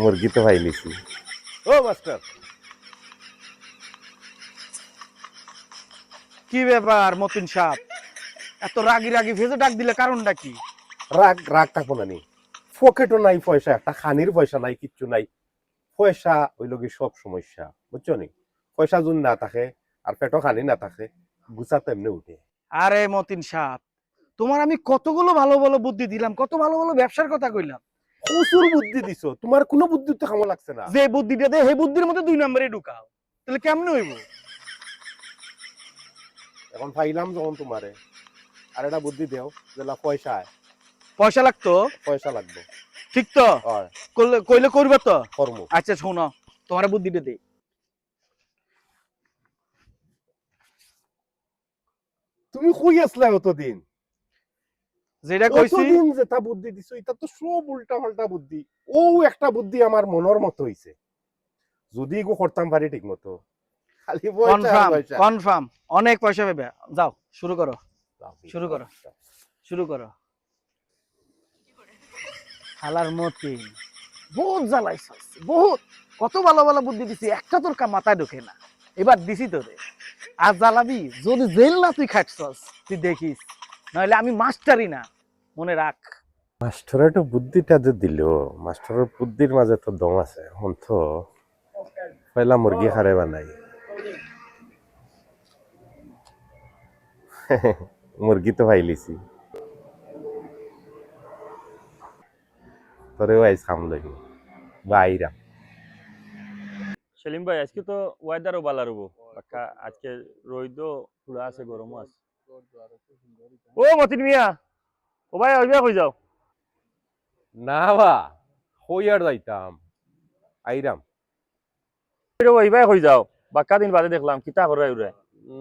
মুরগি তো পাইলিছি ও মাস্টার। কি ব্যাপার মতিন সাপ এত রাগি রাগি ভেজে ডাক দিলে কারণটা কি? রাগ রাগ থাকব না নি। পকেটও নাই পয়সা একটা খানির পয়সা নাই কিচ্ছু নাই। পয়সা হইল কি সব সমস্যা বুঝছ নি? পয়সা যদি না থাকে আর পেটও খানি না থাকে গুছা তেমনি উঠে। আরে মতিন সাপ তোমার আমি কতগুলো ভালো ভালো বুদ্ধি দিলাম কত ভালো ভালো ব্যবসার কথা কইলাম। প্রচুর বুদ্ধি দিছো। তোমার কোনো বুদ্ধি তো কামো লাগছে না। যে বুদ্ধিটা দে সেই বুদ্ধির মধ্যে দুই নম্বরে ঢুকাও। তাহলে কেমনে হইব? এখন পাইলাম যখন তোমারে। আর একটা বুদ্ধি দেও যেলা পয়সা পয়সা লাগতো? পয়সা লাগবে। ঠিক তো? কইলে করবে তো? কর্ম আচ্ছা শোনো তোমার বুদ্ধিটা দে। তুমি কই আসলা অতদিন। যেটা কইছি অতদিন যেটা বুদ্ধি দিছো এটা তো সব উল্টা পাল্টা বুদ্ধি। ও একটা বুদ্ধি আমার মনের মতো হইছে। যদি গো করতাম পারি ঠিক মতো খালি কনফার্ম কনফার্ম অনেক পয়সা পাবে যাও শুরু করো। শুরু করো। শুরু করো। হালার মতিন। বহুত জ্বালাইছস বহুত। কত ভালো ভালো বুদ্ধি দিছি একটা তোর মাথায় ঢোকে না। এবার দিছি তোরে। আর জ্বালাবি যদি জেল না তুই খাটছস তুই দেখিস। নাহলে আমি মাস্টারই না। মনে রাখ। মাস্টারের তো বুদ্ধিটা যে দিল মাস্টারের বুদ্ধির মাঝে তো দম আছে এখন তো পয়লা মুরগি খারে বানাই। মুরগি তো পাইলিছি তোরেও আইস খাম লইব বা আইরাম সেলিম ভাই আজকে তো ওয়েদারও ভালো রবো। আজকে রোদও পুরা আছে গরমও আছে। ও মতিন মিয়া। ও ভাই ওইবা কই যাও? না বা হই আর যাইতাম? আইরাম। ওইবাই কই যাও? বাক্কা দিন বাদে দেখলাম কিতা করে উড়ে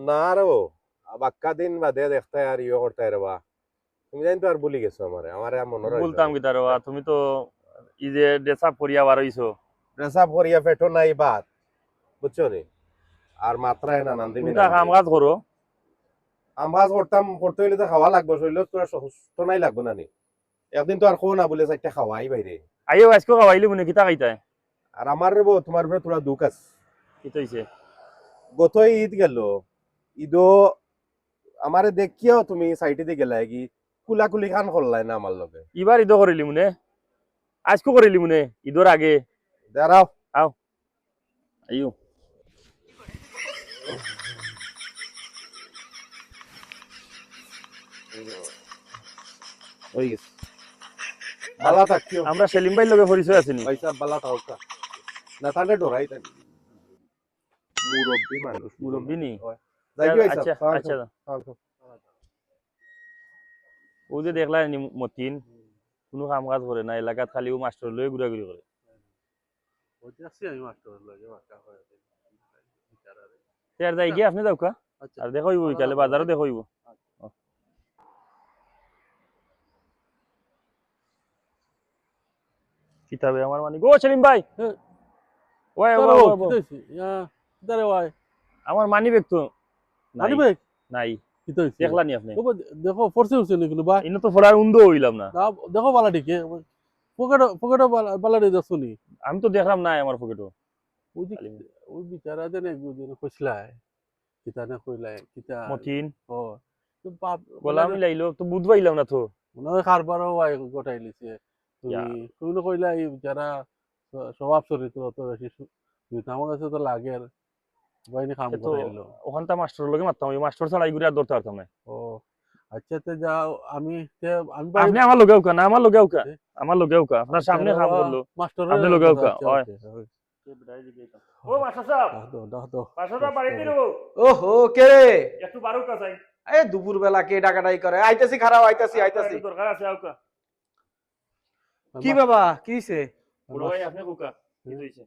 না রো বাক্কা দিন বাদে দেখতে আর ইয়ে করতে রবা তুমি জানি তো আর ভুলি গেছো আমারে আমারে মনে রইল। বলতাম কিতা রে তুমি তো ই যে ড্রেস আপ করিয়া বার হইছো। ড্রেসআপ করিয়া পেটো নাই বাদ বুঝছ নি? আর মাত্রায় না নান্দিনি। কাম কাজ করো? আম্বাজ করতাম করতে হইলে তো খাওয়া লাগবে শরীর তোরা সুস্থ নাই লাগবে না নি? একদিন তো আর খো না বলে চারটা খাওয়াই বাইরে আইও আজকে খাওয়াইলি মনে কিতা খাইতাই? আর আমার রে বউ, তোমার উপরে তোরা দুঃখ আছে। কিতা হইছে গত ঈদ গেল। ঈদও আমারে দেখিও তুমি সাইটে দিয়ে গেলা কি কুলাকুলি খান করলাই না আমার লগে। এবার ঈদও করিলি মনে? আজকে করিলি মনে? ঈদর আগে? দাঁড়াও আইও। হয়ে গেছে বালা থাকিও আমরা সেলিম লগে পরিচয় আছিনি পয়সা বালা থাকা না। তাহলে ডরাই তাই মুরব্বী মানুষ। মুরব্বী নি? আচ্ছা আচ্ছা ও যে দেখলা নি মতিন কোনো কাম কাজ করে না এলাকাত খালি ও মাস্টার লয়ে ঘুরাঘুরি করে আপনি যাও কা আর দেখো হইব বাজারও দেখো কিতাবে আমার মানে? গো সেলিম ভাই! হ্যাঁ। ওই তারা ওই, ও, ওই, ওই, কিতা ইয়া, কিতারে ওয়াই? আমার মানি ব্যাগ তো মানি ব্যাগ? নাই। হইছে? দেখলানি আপনি? দেখো পড়ছে হইছে নাকি বা ইনো তো ফোড়ার উন্দো হইলাম না। না, দেখো বালা দিকে পকেট পকেট বালা দিয়ে দেখছ নি? আমি তো দেখলাম নাই আমার পকেটও। ওই ওই বিচারা দেন একদিন কইছিলাই কিতা না কইলাই কিতা? মতিন। ও তো বাপ গলা মিলাইলো তো বুধ পাইলাম না তো? মনে হয় কারবারও ওয়াই গোটাই লিছে। তুমি ইয়া। কইলা এই যারা স্বভাব চরিত্র অত বেশি আমার কাছে তো লাগে বাইনি কাম তো করাইলো ওখানটা মাস্টার লগে মারতাম ওই মাস্টার ছাড়া এই ঘুরে আর ধরতে পারতাম না। ও আচ্ছা তো যাও আমি তে- আমি আপনি আমার লগেও কা না আমার লগেও কা আমার লগেও কা আপনার সামনে কাম করল। মাস্টার আপনি লগেও কা, হয়। ও মাস্টার সাহেব! পাঁচশোটা বাড়ি দিল ওহো কে রে? একটু বারো কা চাই। এ দুপুর বেলা কে ডাকাডাই করে? আইতাছি খারাপ আইতাছি আইতাছি। দরকার আছে কা বাবা? কি হইছে? বড় ভাই আপনি কুকা কি হইছে?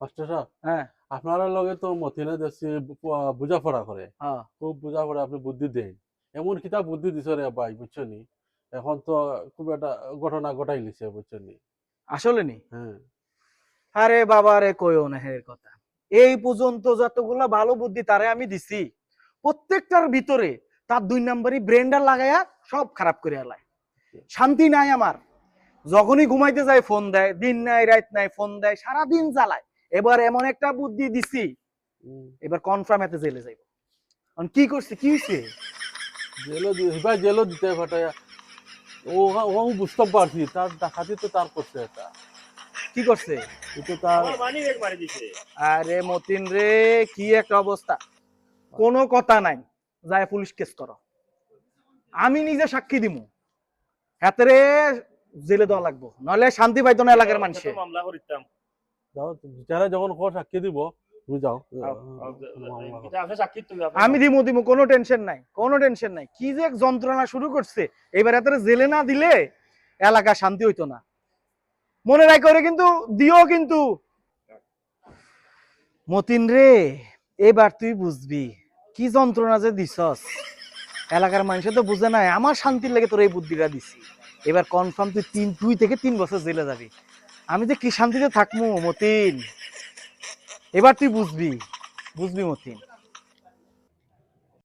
মাস্টার হ্যাঁ। আপনারা লগে তো মতিনে বু- বুঝাপড়া করে। হ্যাঁ। খুব বুঝাপড়া আপনি বুদ্ধি দেন। এমন কিতা বুদ্ধি দিছ রে ভাই বুঝছ নি? এখন তো খুব একটা ঘটনা ঘটাই লিছে বুঝছ নি? আসলে নি? হ্যাঁ। আরে বাবা রে কইও না হের কথা। এই পর্যন্ত যতগুলা ভালো বুদ্ধি তারে আমি দিছি প্রত্যেকটার ভিতরে তার দুই নম্বরই ব্রেন্ডার লাগাইয়া সব খারাপ করে আলায়। শান্তি নাই আমার। যখনই ঘুমাইতে যায় ফোন দেয়। দিন নাই রাত নাই ফোন দেয় সারা দিন জ্বালায়। এবার এমন একটা বুদ্ধি দিছি এবার কনফার্ম এতে জেলে যাইব। এখন কি করছে কি হইছে? জেলও দি এবার জেলও দিতে ফাটাইয়া ও ও বুঝতে পারছি তার ডাকাতি তো তার করছে এটা। কি করছে? কিন্তু তার মানি আরে মতিন রে কি একটা অবস্থা। কোনো কথা নাই যায় পুলিশ কেস করো। আমি নিজে সাক্ষী দিমু। হাতেরে জেলে দেওয়া লাগবো। নলে শান্তি পাইতো না এলাকার মানুষে। মামলা করিতাম। যারা যখন কো সাক্ষী দিব এটা আছে সাক্ষী তুই আমি দিমু দিমু কোনো টেনশন নাই কোনো টেনশন নাই। কি যে যন্ত্রণা শুরু করছে এবার এত জেলে না দিলে এলাকা শান্তি হইতো না। মনে রাখ করে কিন্তু দিও কিন্তু। মতিন রে এবার তুই বুঝবি কি যন্ত্রণা যে দিছস। এলাকার মানুষে তো বুঝে নাই, আমার শান্তির লাগে তোর এই বুদ্ধিটা দিছি। এবার কনফার্ম তুই তিন, দুই থেকে তিন বছর জেলে যাবি। আমি যে কি শান্তিতে থাকব মতিন? এবার তুই বুঝবি বুঝবি মতিন।